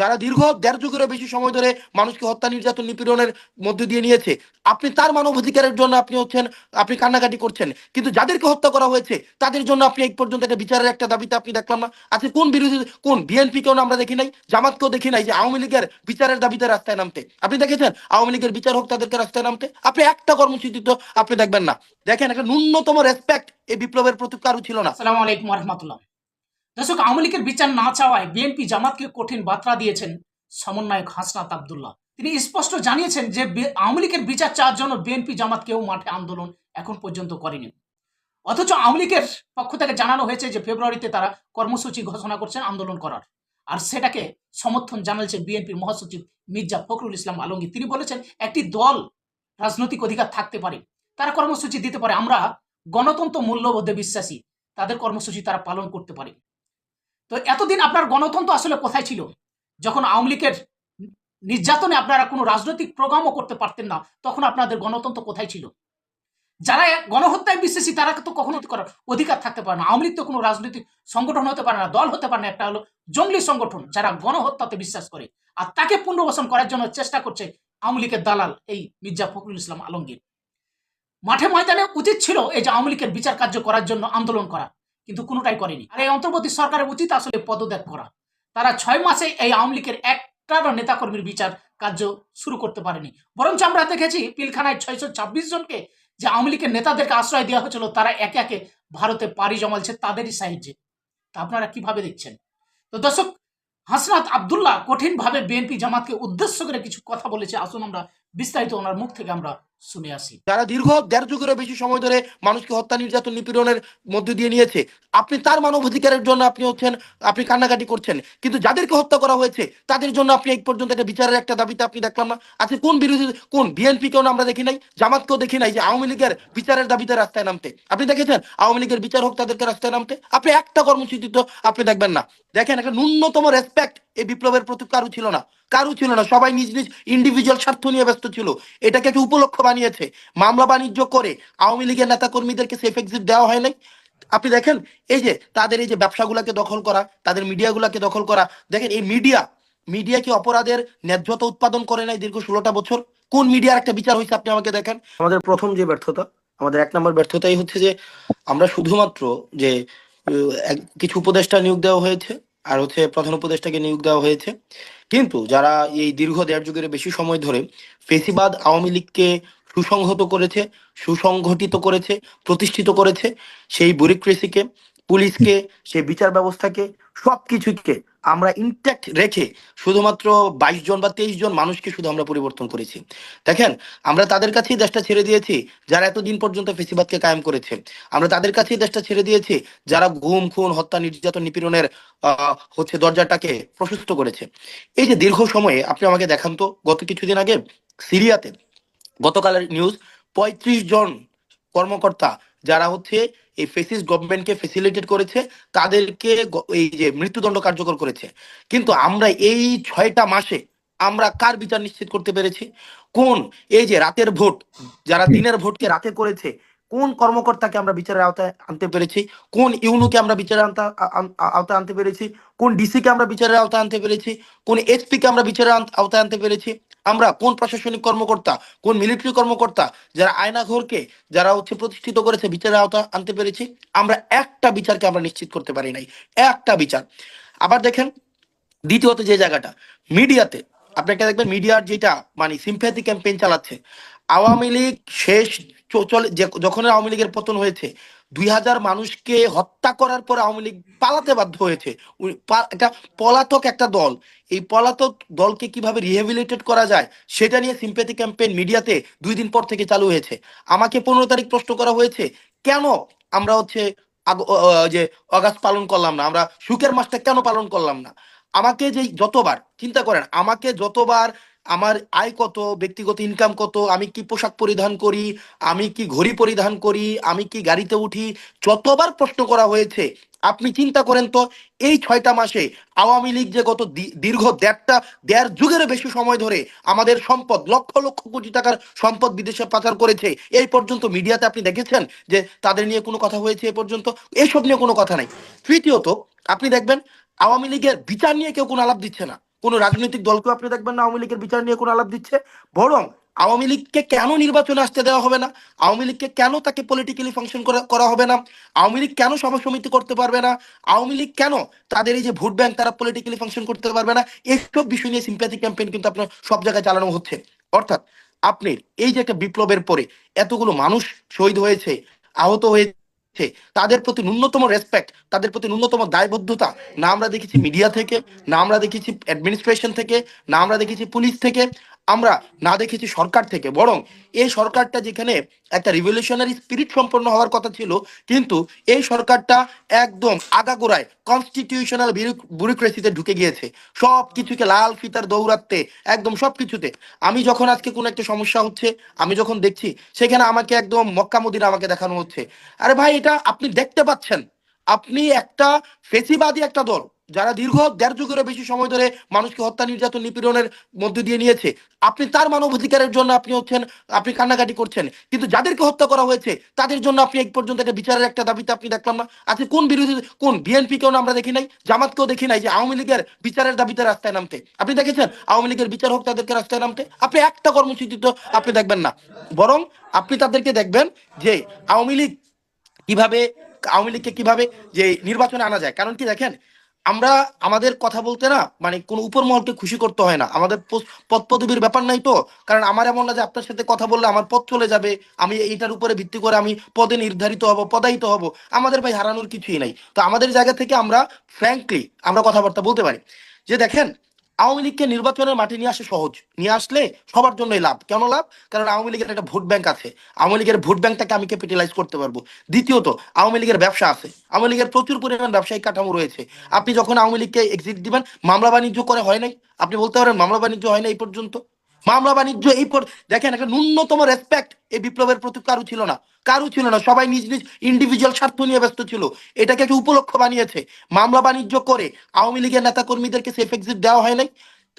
যারা দীর্ঘ দেড় যুগেরও বেশি সময় ধরে মানুষকে হত্যা, নির্যাতন, নিপীড়নের মধ্য দিয়ে নিয়েছে, আপনি তার মানবাধিকারের জন্য আপনি হচ্ছেন, আপনি কান্নাকাটি করছেন। কিন্তু যাদেরকে হত্যা করা হয়েছে, তাদের জন্য আপনি এই পর্যন্ত একটা বিচারের একটা দাবিতে আপনি দেখলাম না। আজকে কোন বিরোধী, কোন বিএনপি কেউ আমরা দেখি নাই, জামাতকেও দেখি নাই যে আওয়ামী লীগের বিচারের দাবিতে রাস্তায় নামতে। আপনি দেখেছেন? আওয়ামী লীগের বিচার হোক, তাদেরকে রাস্তায় নামতে। আপনি একটা কর্মসূচি তো আপনি দেখবেন না। দেখেন, একটা ন্যূনতম রেসপেক্ট এই বিপ্লবের প্রতি কারও ছিল না। আসসালামু আলাইকুম রহমতুল্লাহ। দর্শক, আওয়ামী লীগের বিচার না চাওয়ায় বিএনপি জামাতকে কঠিন বার্তা দিয়েছেন সমন্বয়ক হাসনাত আবদুল্লাহ। তিনি স্পষ্ট জানিয়েছেন যে আওয়ামী লীগের বিচার চাওয়ার জন্য বিএনপি জামাত কেউ মাঠে আন্দোলন এখন পর্যন্ত করেনি। অথচ আওয়ামী লীগের পক্ষ থেকে জানানো হয়েছে যে, ফেব্রুয়ারিতে তারা কর্মসূচি ঘোষণা করছেন আন্দোলন করার। আর সেটাকে সমর্থন জানাচ্ছেন বিএনপির মহাসচিব মির্জা ফখরুল ইসলাম আলমগীর। তিনি বলেছেন, একটি দল রাজনৈতিক অধিকার থাকতে পারে, তারা কর্মসূচি দিতে পারে। আমরা গণতন্ত্র মূল্যবোধে বিশ্বাসী, তাদের কর্মসূচি তারা পালন করতে পারে। তো এতদিন আপনার গণতন্ত্র আসলে কোথায় ছিল? যখন আওয়ামী লীগের নির্যাতনে আপনারা কোনো রাজনৈতিক প্রোগ্রামও করতে পারতেন না, তখন আপনাদের গণতন্ত্র কোথায় ছিল? যারা গণহত্যায় বিশ্বাসী, তারা তো কখনো করার অধিকার থাকতে পারে না। আওয়ামী লীগ তো কোনো রাজনৈতিক সংগঠন হতে পারে না, দল হতে পারে না, একটা হলো জঙ্গলি সংগঠন যারা গণহত্যাতে বিশ্বাস করে। আর তাকে পুনর্বাসন করার জন্য চেষ্টা করছে আওয়ামী লীগের দালাল এই মির্জা ফখরুল ইসলাম আলমগীর। মাঠে ময়দানে উচিত ছিল এই যে আওয়ামী লীগের বিচার কার্য করার জন্য আন্দোলন করা। কিন্তু কোনোটাই করেনি। আর এই অন্তর্বর্তী সরকারের উচিত আসলে পদত্যাগ করা। তারা ছয় মাসে এই আওয়ামী লীগের একটারও নেতাকর্মীর বিচার কার্য শুরু করতে পারেনি। বরঞ্চ আমরা দেখেছি পিলখানায় ছয়শো ছাব্বিশ জনকে যে আওয়ামী লীগের নেতাদেরকে আশ্রয় দেওয়া হয়েছিল, তারা একে একে ভারতে পাড়ি জমালছে তাদেরই সাহায্যে। তা আপনারা কীভাবে দেখছেন? তো দর্শক, হাসনাত আবদুল্লাহ কঠিনভাবে বিএনপি জামাতকে উদ্দেশ্য করে কিছু কথা বলেছে। আসুন আমরা বিস্তারিত ওনার মুখ থেকে আমরা শুনে আসি। যারা দীর্ঘ দেড় যুগেরও বেশি সময় ধরে মানুষকে হত্যা, নির্যাতন, নিপীড়নের মধ্য দিয়ে নিয়েছে, আপনি তার মানবাধিকারের জন্য আপনি হচ্ছেন, আপনি কান্নাকাটি করছেন। কিন্তু যাদেরকে হত্যা করা হয়েছে, তাদের জন্য আপনি এই পর্যন্ত একটা বিচারের একটা দাবিতে আপনি দেখলাম না। আজকে কোন বিরোধী, কোন বিএনপি কেউ আমরা দেখি নাই, জামাতকেও দেখি নাই যে আওয়ামী লীগের বিচারের দাবিতে রাস্তায় নামতে। আপনি দেখেছেন আওয়ামী লীগের বিচার হোক তাদেরকে রাস্তায় নামতে? আপনি একটা কর্মসূচি তো আপনি দেখবেন না। দেখেন একটা ন্যূনতম রেসপেক্ট এই বিপ্লবের প্রতি কারও ছিল না। কারও ছিল না, সবাই নিজ নিজ ইন্ডিভিজুয়াল স্বার্থ নিয়ে ব্যস্ত ছিল। এটাকে একটা উপলক্ষ বানিয়েছে। মামলা বাণিজ্য করে আওয়ামী লীগের নেতা কর্মীদেরকে সেফ এক্সিট দেওয়া হয় নাই। আপনি দেখেন, এই যে তাদের এই যে ব্যবসাগুলোকে দখল করা, তাদের মিডিয়াগুলোকে দখল করা, দেখেন এই মিডিয়া মিডিয়া কি অপরাধের ন্যায্যতা উৎপাদন করে নাই দীর্ঘ ষোলোটা বছর? কোন মিডিয়ার একটা বিচার হয়েছে আপনি আমাকে দেখেন? আমাদের প্রথম যে ব্যর্থতা, আমাদের এক নম্বর ব্যর্থতাই হচ্ছে যে আমরা শুধুমাত্র যে কিছু উপদেষ্টা নিয়োগ দেওয়া হয়েছে আর হচ্ছে প্রধান উপদেষ্টাকে নিয়োগ দেওয়া হয়েছে। কিন্তু যারা এই দীর্ঘ দেড় যুগের বেশি সময় ধরে ফেসিবাদ আওয়ামী লীগকে সুসংহত করেছে, সুসংগঠিত করেছে, প্রতিষ্ঠিত করেছে, সেই ব্যুরোক্রেসিকে, পুলিশকে, সেই বিচার ব্যবস্থাকে, সবকিছুকে আমরা ইনট্যাক্ট রেখে শুধুমাত্র বাইশ জন বা তেইশ জন মানুষকে শুধু আমরা পরিবর্তন করেছি। দেখেন, আমরা তাদের কাছেই দেশটা ছেড়ে দিয়েছি যারা এতদিন পর্যন্ত ফেসিবাদকে কায়েম করেছে। আমরা তাদের কাছেই দেশটা ছেড়ে দিয়েছি যারা ঘুম খুন, হত্যা, নির্যাতন, নিপীড়নের হচ্ছে দরজাটাকে প্রশস্ত করেছে। এই যে দীর্ঘ সময়ে আপনি আমাকে দেখান তো, গত কিছুদিন আগে সিরিয়াতে গতকালের নিউজ পঁয়ত্রিশ জন কর্মকর্তা যারা হচ্ছে এই ফেসিস গভর্নমেন্টকে ফেসিলিটেট করেছে তাদেরকে এই যে মৃত্যুদণ্ড কার্যকর করেছে। কিন্তু আমরা এই ছয়টা মাসে আমরা কার বিচার নিশ্চিত করতে পেরেছি? কোন এই যে রাতের ভোট যারা দিনের ভোটকে রাতে করেছে কোন কর্মকর্তাকে আমরা বিচারের আওতায় আনতে পেরেছি? কোন ইউনুকে আমরা বিচারের আনতা- আওতায় আনতে পেরেছি? কোন ডিসি কে আমরা বিচারের আওতায় আনতে পেরেছি? কোন এসপি কে আমরা বিচারের আওতায় আনতে পেরেছি? আমরা কোন প্রশাসনিক কর্মকর্তা, কোন মিলিটারি কর্মকর্তা, যারা আয়নাঘরকে, যারা হচ্ছে প্রতিষ্ঠিত করেছে বিচারের আওতা আনতে পেরেছি, আমরা একটা বিচারকে আমরা নিশ্চিত করতে পারি নাই। একটা বিচার। আবার দেখেন, দ্বিতীয়ত যে জায়গাটা, মিডিয়াতে আপনি একটা দেখবেন মিডিয়ার যেটা মানে সিম্প্যাথি ক্যাম্পেইন চালাচ্ছে, আওয়ামী লীগ শেষ চলে যখন আওয়ামী লীগের পতন হয়েছে দুই হাজার মানুষকে হত্যা করার পর আওয়ামী লীগ পালাতে বাধ্য হয়েছে। একটা পলাতক একটা দল। এই পলাতক দলকে কীভাবে রিহেবিলিটেট করা যায়, সেটা নিয়ে সিম্প্যাথি ক্যাম্পেইন মিডিয়াতে দুই দিন পর থেকে চালু হয়েছে। আমাকে পনেরো তারিখ প্রশ্ন করা হয়েছে, কেন আমরা হচ্ছে যে অগাস্ট পালন করলাম না, আমরা সুখের মাসটা কেন পালন করলাম না? আমাকে যে যতবার, চিন্তা করেন, আমাকে যতবার আমার আয় কত, ব্যক্তিগত ইনকাম কত, আমি কি পোশাক পরিধান করি, আমি কি ঘড়ি পরিধান করি, আমি কি গাড়িতে উঠি, যতবার প্রশ্ন করা হয়েছে, আপনি চিন্তা করেন তো, এই ছয়টা মাসে আওয়ামী লীগ যে গত দীর্ঘ দেড়টা, দেড় যুগের বেশি সময় ধরে আমাদের সম্পদ, লক্ষ লক্ষ কোটি টাকার সম্পদ বিদেশে পাচার করেছে, এই পর্যন্ত মিডিয়াতে আপনি দেখেছেন যে তাদের নিয়ে কোনো কথা হয়েছে এ পর্যন্ত? এসব নিয়ে কোনো কথা নাই। তৃতীয়ত, আপনি দেখবেন, আওয়ামী লীগের বিচার নিয়ে কেউ কোনো আলাপ দিচ্ছে না। কোনো রাজনৈতিক দলকেও আপনি দেখবেন না আওয়ামী লীগের বিচার নিয়ে কোনো আলাপ দিচ্ছে। বরং আওয়ামী লীগকে কেন নির্বাচনে আসতে দেওয়া হবে না? আওয়ামী লীগকে কেন তাকে পলিটিক্যালি ফাংশন করা হবে না? আওয়ামী লীগ কেন সভা সমিতি করতে পারবে না? আওয়ামী লীগ কেন তাদের এই যে ভোট ব্যাংক তারা পলিটিক্যালি ফাংশন করতে পারবে না? এইসব বিষয় নিয়ে সিম্প্যাথি ক্যাম্পেইন কিন্তু আপনার সব জায়গায় চালানো হচ্ছে। অর্থাৎ আপনি এই যে একটা বিপ্লবের পরে এতগুলো মানুষ শহীদ হয়েছে, আহত হয়েছে তাদের প্রতি ন্যূনতম রেসপেক্ট তাদের প্রতি ন্যূনতম দায়বদ্ধতা। না আমরা দেখেছি মিডিয়া থেকে, না আমরা দেখেছি অ্যাডমিনিস্ট্রেশন থেকে, না আমরা দেখেছি পুলিশ থেকে। আমরা না দেখেছি সরকার থেকে, বরং এই সরকারটা যেখানে একটা রিভলিউশনারি স্পিরিট সম্পন্ন হওয়ার কথা ছিল, কিন্তু এই সরকারটা একদম আগাগোড়ায় কনস্টিটিউশনাল ব্যুরোক্রেসিতে ঢুকে গিয়েছে। সব কিছুকে লাল ফিতার দৌড়াতে একদম সব কিছুতে আমি যখন আজকে কোনো একটা সমস্যা হচ্ছে, আমি যখন দেখছি, সেখানে আমাকে একদম মক্কা মদিনা আমাকে দেখানো হচ্ছে। আরে ভাই, এটা আপনি দেখতে পাচ্ছেন। আপনি একটা ফেসিবাদী একটা দল। যারা দীর্ঘ দেড় যুগেরও বেশি সময় ধরে মানুষকে হত্যা, নির্যাতন, নিপীড়নের মধ্যে দিয়ে নিয়েছে, আপনি তার মানবাধিকারের জন্য আপনি হচ্ছেন, আপনি কান্নাকাটি করছেন। কিন্তু যাদেরকে হত্যা করা হয়েছে, তাদের জন্য আপনি এক পর্যন্ত একটা বিচারের একটা দাবিতে আপনি দেখলাম না। আজকে কোন বিরোধী, কোন বিএনপি কেউ আমরা দেখি নাই, জামাতকেও দেখি নাই যে আওয়ামী লীগের বিচারের দাবিতে রাস্তায় নামতে। আপনি দেখেছেন আওয়ামী লীগের বিচার হোক তাদেরকে রাস্তায় নামতে? আপনি একটা কর্মসূচি তো আপনি দেখবেন না। বরং আপনি তাদেরকে দেখবেন যে আওয়ামী লীগ কীভাবে, আওয়ামী লীগকে কীভাবে যে নির্বাচনে আনা যায়। কারণ কি দেখেন আমরা আমাদের কথা বলতে না মানে কোনো উপর মহলকে খুশি করতে হয় না। আমাদের পদ- পদ পদবীর ব্যাপার নাই তো। কারণ আমার এমন না যে আপনার সাথে কথা বললে আমার পথ চলে যাবে। আমি এইটার উপরে ভিত্তি করে আমি পদে নির্ধারিত হব, পদায়িত হব। আমাদের ভাই হারানোর কিছুই নাই। তো আমাদের জায়গা থেকে আমরা ফ্র্যাঙ্কলি আমরা কথাবার্তা বলতে পারি। যে দেখেন আওয়ামী লীগকে নির্বাচনের মাঠে নিয়ে আসে সহজ। নিয়ে আসলে সবার জন্যই লাভ। কেন লাভ? কারণ আওয়ামী লীগের একটা ভোট ব্যাংক আছে। আওয়ামী লীগের ভোট ব্যাংকটাকে আমি ক্যাপিটালাইজ করতে পারব। দ্বিতীয়ত, আওয়ামী লীগের ব্যবসা আছে। আওয়ামী লীগের প্রচুর পরিমাণ ব্যবসায়িক কাঠামো রয়েছে। আপনি যখন আওয়ামী লীগকে এক্সিট দিবেন, মামলা বাণিজ্য করে হয় নাই? আপনি বলতে পারেন মামলা বাণিজ্য হয় না এই পর্যন্ত? মামলা বাণিজ্য এই দেখেন, একটা ন্যূনতম রেসপেক্ট এই বিপ্লবের প্রতি কারু ছিল না। কারু ছিল না। সবাই নিজ নিজ ইন্ডিভিজুয়াল স্বার্থ নিয়ে ব্যস্ত ছিল। এটাকে একটা উপলক্ষ বানিয়েছে। মামলা বাণিজ্য করে আওয়ামী লীগের নেতা কর্মীদেরকে সেফ এক্সিট দেওয়া হয় নাই।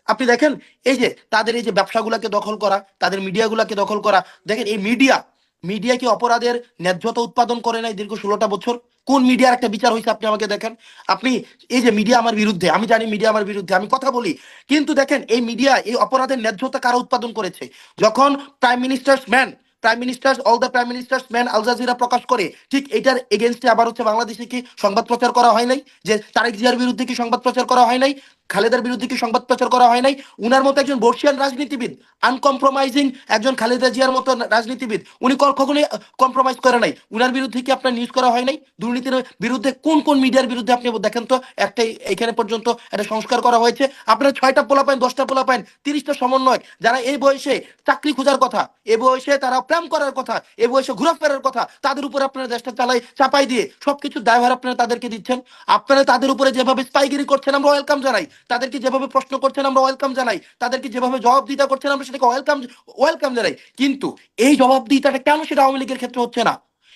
আপনি দেখেন, এই যে তাদের এই যে ব্যবসাগুলাকে দখল করা, তাদের মিডিয়াগুলাকে দখল করা, দেখেন, এই মিডিয়া মিডিয়া কি অপরাধের ন্যায্যতা উৎপাদন করে নাই দীর্ঘ ষোলোটা বছর? কোন মিডিয়ার একটা বিচার হয়েছে আপনি আমাকে দেখেন? আপনি এই যে মিডিয়া আমার বিরুদ্ধে, আমি জানি মিডিয়া আমার বিরুদ্ধে, আমি কথা বলি। কিন্তু দেখেন, এই মিডিয়া এই অপরাধের ন্যায্যতা কারা উৎপাদন করেছে? যখন prime ministers man prime minister all the prime ministers man Al Jazeera প্রকাশ করে, ঠিক এটার এগেনস্টে আবার হচ্ছে বাংলাদেশে কি সংবাদ প্রচার করা হয় নাই? যে তারেক জিয়ার বিরুদ্ধে কি সংবাদ প্রচার করা হয় নাই? খালেদার বিরুদ্ধে কি সংবাদ প্রচার করা হয় নাই? উনার মতো একজন বর্ষিয়ান রাজনীতিবিদ আনকম্প্রোমাইজিং একজন খালেদা জিয়ার মতো রাজনীতিবিদ, উনি কখনোই কম্প্রোমাইজ করে নাই। উনার বিরুদ্ধে কি আপনার নিউজ করা হয় নাই? দুর্নীতির বিরুদ্ধে কোন কোন মিডিয়ার বিরুদ্ধে আপনি দেখেন তো? একটাই এখানে পর্যন্ত একটা সংস্কার করা হয়েছে। আপনার ছয়টা পোলা পাইন, দশটা পোলা পাইন, তিরিশটা সমন্বয় যারা এই বয়সে চাকরি খোঁজার কথা, এ বয়সে তারা প্রেম করার কথা, এ বয়সে ঘোরাফেরার কথা, তাদের উপরে আপনারা দেশটা চালাই, চাপাই দিয়ে সবকিছু দায়ভার আপনারা তাদেরকে দিচ্ছেন। আপনারা তাদের উপরে যেভাবে স্পাইগিরি করছেন, আমরা ওয়েলকাম জানাই। তাদেরকে যেভাবে প্রশ্ন করছেন আমরা ওয়েলকাম জানাই। তাদেরকে যেভাবে জবাবদিহিতা করছেন আমরা সেটাকে ওয়েলকাম ওয়েলকাম জানাই। কিন্তু এই জবাবদিহিতাটা কেন সেটা আওয়ামী লীগের ক্ষেত্রে হচ্ছে না?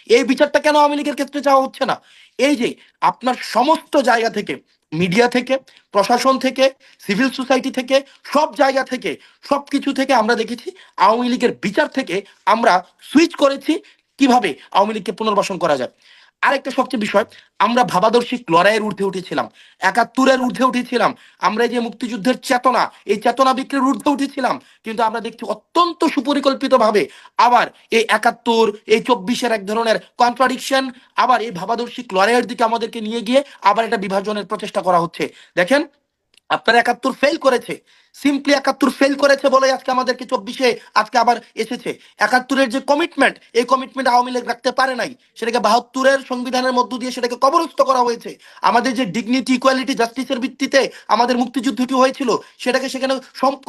এই বিচারটা কেন আওয়ামী লীগের ক্ষেত্রে চাওয়া হচ্ছে না? এই যে আপনার সমস্ত জায়গা থেকে মিডিয়া থেকে, প্রশাসন থেকে সিভিল সোসাইটি থেকে, সব জায়গা থেকে সব কিছু থেকে আমরা দেখেছি আওয়ামী লীগের বিচার থেকে আমরা সুইচ করেছি কীভাবে আওয়ামী লীগকে পুনর্বাসন করা যায়। আরেকটা সবচেয়ে বিষয়, আমরা ভাবাদর্শী লড়াইয়ের ঊর্ধ্বে উঠেছিলাম, একাত্তরের ঊর্ধ্বে উঠেছিলাম, আমরা যে মুক্তিযুদ্ধের চেতনা, এই চেতনা বিক্রির ঊর্ধ্বে উঠেছিলাম, কিন্তু আমরা দেখছি অত্যন্ত সুপরিকল্পিত ভাবে আবার এই একাত্তর, এই চব্বিশের এক ধরনের কন্ট্রাডিকশন আবার এই ভাবাদর্শিক লড়াইয়ের দিকে আমাদেরকে নিয়ে গিয়ে আবার একটা বিভাজনের প্রচেষ্টা করা হচ্ছে। দেখেন, আপনারা একাত্তর ফেল করেছে সিম্পলি একাত্তর ফেল করেছে বলে আজকে আমাদেরকে চব্বিশে, আজকে আবার এসেছে। একাত্তরের যে কমিটমেন্ট এই কমিটমেন্ট আওয়ামী লীগ রাখতে পারে নাই। সেটাকে বাহাত্তরের সংবিধানের মধ্য দিয়ে সেটাকে কবরস্থ করা হয়েছে। আমাদের যে ডিগনিটি ইকুয়ালিটি জাস্টিসের ভিত্তিতে আমাদের মুক্তিযুদ্ধটি হয়েছিল, সেটাকে সেখানে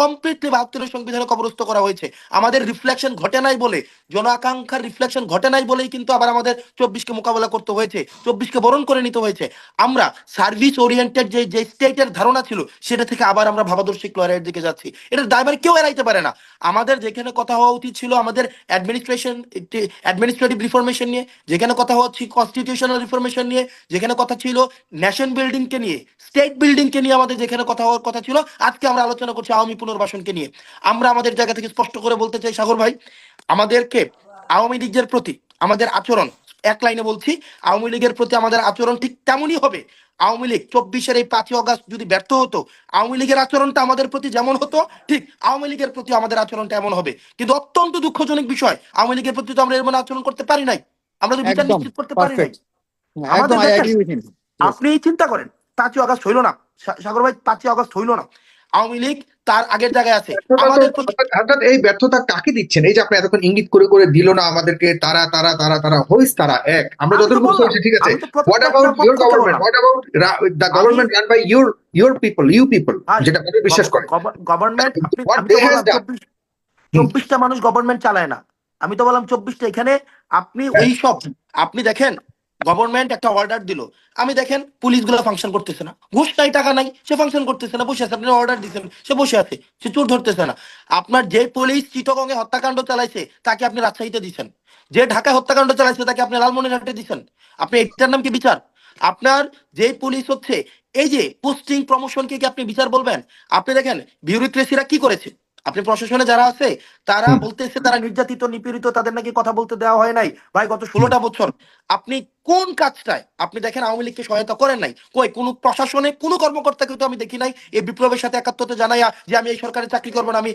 কমপ্লিটলি বাহাত্তরের সংবিধানে কবরস্থ করা হয়েছে। আমাদের রিফ্লেকশন ঘটে নাই বলে, জন আকাঙ্ক্ষার রিফ্লেকশন ঘটে নাই বলেই কিন্তু আবার আমাদের চব্বিশকে মোকাবেলা করতে হয়েছে, চব্বিশকে বরণ করে নিতে হয়েছে। আমরা সার্ভিস ওরিয়েন্টেড যে যে স্টেটের ধারণা ছিল, সেটা থেকে আবার আমরা ভাবাদর্শিক লড়াইয়ের দিকে যাচ্ছি। এটার দায়ভার কেউ এড়াইতে পারে না। আমাদের যেখানে কথা হওয়া উচিত ছিল আমাদের অ্যাডমিনিস্ট্রেশন অ্যাডমিনিস্ট্রেটিভ রিফরমেশন নিয়ে, যেখানে কথা হচ্ছে কনস্টিটিউশনাল রিফরমেশন নিয়ে, যেখানে কথা ছিল ন্যাশন বিল্ডিং কে নিয়ে স্টেট বিল্ডিং কে নিয়ে আমাদের যেখানে কথা হওয়ার কথা ছিল, আজকে আমরা আলোচনা করছি আওয়ামী পুনর্বাসনকে নিয়ে। আমরা আমাদের জায়গা থেকে স্পষ্ট করে বলতে চাই, সাগর ভাই, আমাদেরকে আওয়ামী লীগের প্রতি আমাদের আচরণ, এক লাইনে বলছি, আওয়ামী লীগের প্রতি আমাদের আচরণ ঠিক তেমনই হবে আওয়ামী লীগ চব্বিশের এই পাঁচই অগাস্ট যদি ব্যর্থ হতো আওয়ামী লীগের আচরণটা আমাদের প্রতি যেমন হতো ঠিক আওয়ামী লীগের প্রতি আমাদের আচরণটা এমন হবে। কিন্তু অত্যন্ত দুঃখজনক বিষয় আওয়ামী লীগের প্রতি তো আমরা এমন আচরণ করতে পারি নাই। আমরা তো বিচার নিশ্চিত করতে পারি নাই। হিম আপনি চিন্তা করেন পাঁচই অগাস্ট হইল না সাগর ভাই পাঁচই অগাস্ট হইল না। আওয়ামী লীগ তার আগের জায়গায় আছে। আমাদের অর্থাৎ- এই ব্যর্থতা কাকে দিচ্ছেন এই যে আপনি এতক্ষণ ইঙ্গিত করে করে দিল না আমাদেরকে তারা তারা তারা তারা হইস তারা এক। আমরা আমি তো যতটুকু বুঝতে ঠিক আছে। What about your government what about the government run by people you people যেটা আপনি বিশ্বাস করেন। গভর্নমেন্ট চব্বিশটা মানুষ গভর্নমেন্ট চালায় না। আমি তো বললাম চব্বিশটা এখানে আপনি ওই সব আপনি দেখেন গভর্নমেন্ট একটা অর্ডার দিল। আমি দেখেন পুলিশগুলো ফাংশন করতেছে না। ঘুষ নাই, টাকা নাই, সে ফাংশন করতেছে না। বসে আছে, আপনি অর্ডার দিচ্ছেন সে বসে আছে, সে চোর ধরতেছে না। আপনার যে পুলিশ চিটগঙ্গে হত্যাকাণ্ড চালাইছে, তাকে আপনি রাজশাহীতে দিচ্ছেন যে ঢাকায় হত্যাকাণ্ড চালাইছে, তাকে আপনি লালমনিরহাটে দিচ্ছেন আপনি এটার নাম কি বিচার? আপনার যে পুলিশ হচ্ছে, এই যে পোস্টিং প্রমোশনকে কি আপনি বিচার বলবেন? আপনি দেখেন, বিউরোক্রেসিরা কি করেছে? আপনি প্রশাসনে যারা আছে তারা বলতেছে তারা নির্যাতিত নিপীড়িত তাদের নাকি কথা বলতে দেওয়া হয় নাই। ভাই গত ষোলোটা বছর আপনি কোন কাজটায় আপনি দেখেন আওয়ামী লীগকে সহায়তা করেন নাই? কই কোন প্রশাসনে কোন কর্মকর্তাকে তো আমি দেখি নাই? এই বিপ্লবের সাথে একাত্মতা জানাইয়া যে আমি এই সরকারে চাকরি করব না আমি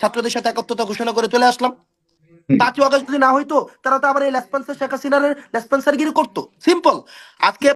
ছাত্রদের সাথে একাত্মতা ঘোষণা করে চলে আসলাম। পাঁচই অগস্ট যদি না হইতো তারা তো আবার এই লেসপেন্সার শেখ হাসিনার লেসপেন্সার গিরি করতো। সিম্পল। আজকে